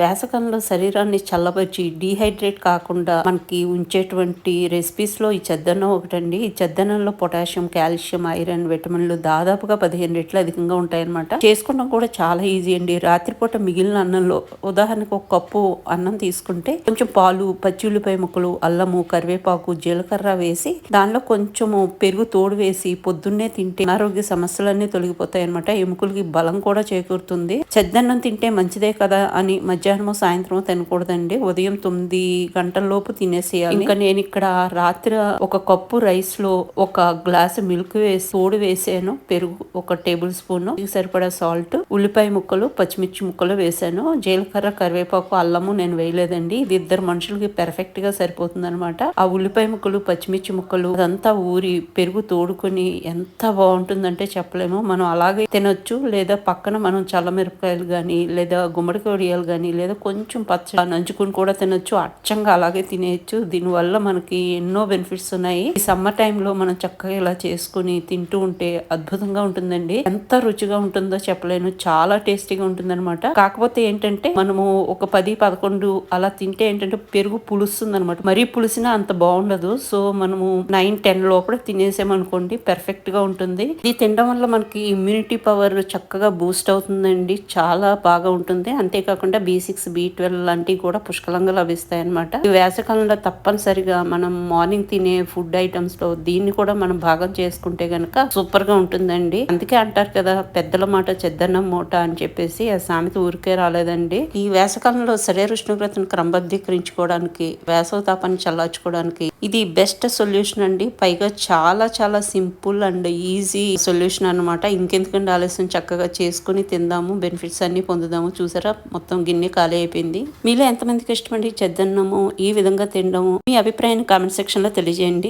వేసకంలో శరీరాన్ని చల్లబరిచి డీహైడ్రేట్ కాకుండా మనకి ఉంచేటువంటి రెసిపీస్లో ఈ చెద్దనం ఒకటండి. ఈ చెద్దనంలో పొటాషియం కాల్షియం ఐరన్ విటమిన్లు దాదాపుగా పదిహేను రెట్లు అధికంగా ఉంటాయన్నమాట. చేసుకోవడం కూడా చాలా ఈజీ అండి. రాత్రిపూట మిగిలిన అన్నంలో ఉదాహరణకు ఒక కప్పు అన్నం తీసుకుంటే కొంచెం పాలు పచ్చి ఉల్లిపాయ ముక్కలు అల్లము కరివేపాకు జీలకర్ర వేసి దానిలో కొంచెము పెరుగు తోడు వేసి పొద్దున్నే తింటే అనారోగ్య సమస్యలన్నీ తొలగిపోతాయి అనమాట ఎముకలకి బలం కూడా చేకూరుతుంది. చెద్దన్నం తింటే మంచిదే కదా అని మధ్య మధ్యాహ్నం సాయంత్రం తినకూడదండి. ఉదయం తొమ్మిది గంటల లోపు తినేసేయాలి. ఇంకా నేను ఇక్కడ రాత్రి ఒక కప్పు రైస్లో ఒక గ్లాస్ మిల్క్ వేసి తోడు వేసాను. పెరుగు ఒక టేబుల్ స్పూన్. సరిపడా సాల్ట్ ఉల్లిపాయ ముక్కలు పచ్చిమిర్చి ముక్కలు వేసాను. జీలకర్ర కరివేపాకు అల్లము నేను వేయలేదండి. ఇది ఇద్దరు మనుషులకి పెర్ఫెక్ట్గా సరిపోతుంది అనమాట ఆ ఉల్లిపాయ ముక్కలు పచ్చిమిర్చి ముక్కలు అదంతా ఊరి పెరుగు తోడుకొని ఎంత బాగుంటుందంటే చెప్పలేము. మనం అలాగే తినొచ్చు. లేదా పక్కన మనం చల్లమిరపకాయలు కానీ లేదా గుమ్మడికాయలు కానీ లేదా కొంచెం పచ్చ నంచుకుని కూడా తినొచ్చు. అచ్చంగా అలాగే తినేయచ్చు. దీనివల్ల మనకి ఎన్నో బెనిఫిట్స్ ఉన్నాయి. ఈ సమ్మర్ టైంలో మనం చక్కగా ఇలా చేసుకుని తింటూ ఉంటే అద్భుతంగా ఉంటుందండి. ఎంత రుచిగా ఉంటుందో చెప్పలేను. చాలా టేస్టీగా ఉంటుందన్నమాట. కాకపోతే ఏంటంటే మనము ఒక పది పదకొండు అలా తింటే ఏంటంటే పెరుగు పులుస్తుంది అనమాట మరీ పులిసినా అంత బాగుండదు. సో మనము నైన్ టెన్ లోపల తినేసామనుకోండి పెర్ఫెక్ట్గా ఉంటుంది. ఇది తినడం వల్ల మనకి ఇమ్యూనిటీ పవర్ చక్కగా బూస్ట్ అవుతుందండి. చాలా బాగా ఉంటుంది. అంతేకాకుండా బీ సిక్స్ బి ట్వెల్వ్ లాంటివి కూడా పుష్కలంగా లభిస్తాయి అనమాట వేసవికాలంలో తప్పనిసరిగా మనం మార్నింగ్ తినే ఫుడ్ ఐటమ్స్లో దీన్ని కూడా మనం భాగం చేసుకుంటే గనక సూపర్గా ఉంటుందండి. అందుకే అంటారు కదా పెద్దల మాట చెద్దన్నం మూట అని చెప్పేసి ఆ సామెత ఊరికే రాలేదండి. ఈ వేసవికాలంలో శరీర ఉష్ణోగ్రతను క్రమబద్ధీకరించుకోవడానికి వేసవ తాపాన్ని చల్లార్చుకోవడానికి ఇది బెస్ట్ సొల్యూషన్ అండి. పైగా చాలా చాలా సింపుల్ అండ్ ఈజీ సొల్యూషన్ అన్నమాట. ఇంకెందుకంటే ఆలస్యం చక్కగా చేసుకుని తిందాము బెనిఫిట్స్ అన్ని పొందుదాము. చూసారా? మొత్తం గిన్నె ఖాళీ అయిపోయింది. మీలో ఎంతమందికి ఇష్టమండి? చెద్దన్నము ఈ విధంగా తినడము? మీ అభిప్రాయాన్ని కామెంట్ సెక్షన్లో తెలియజేయండి.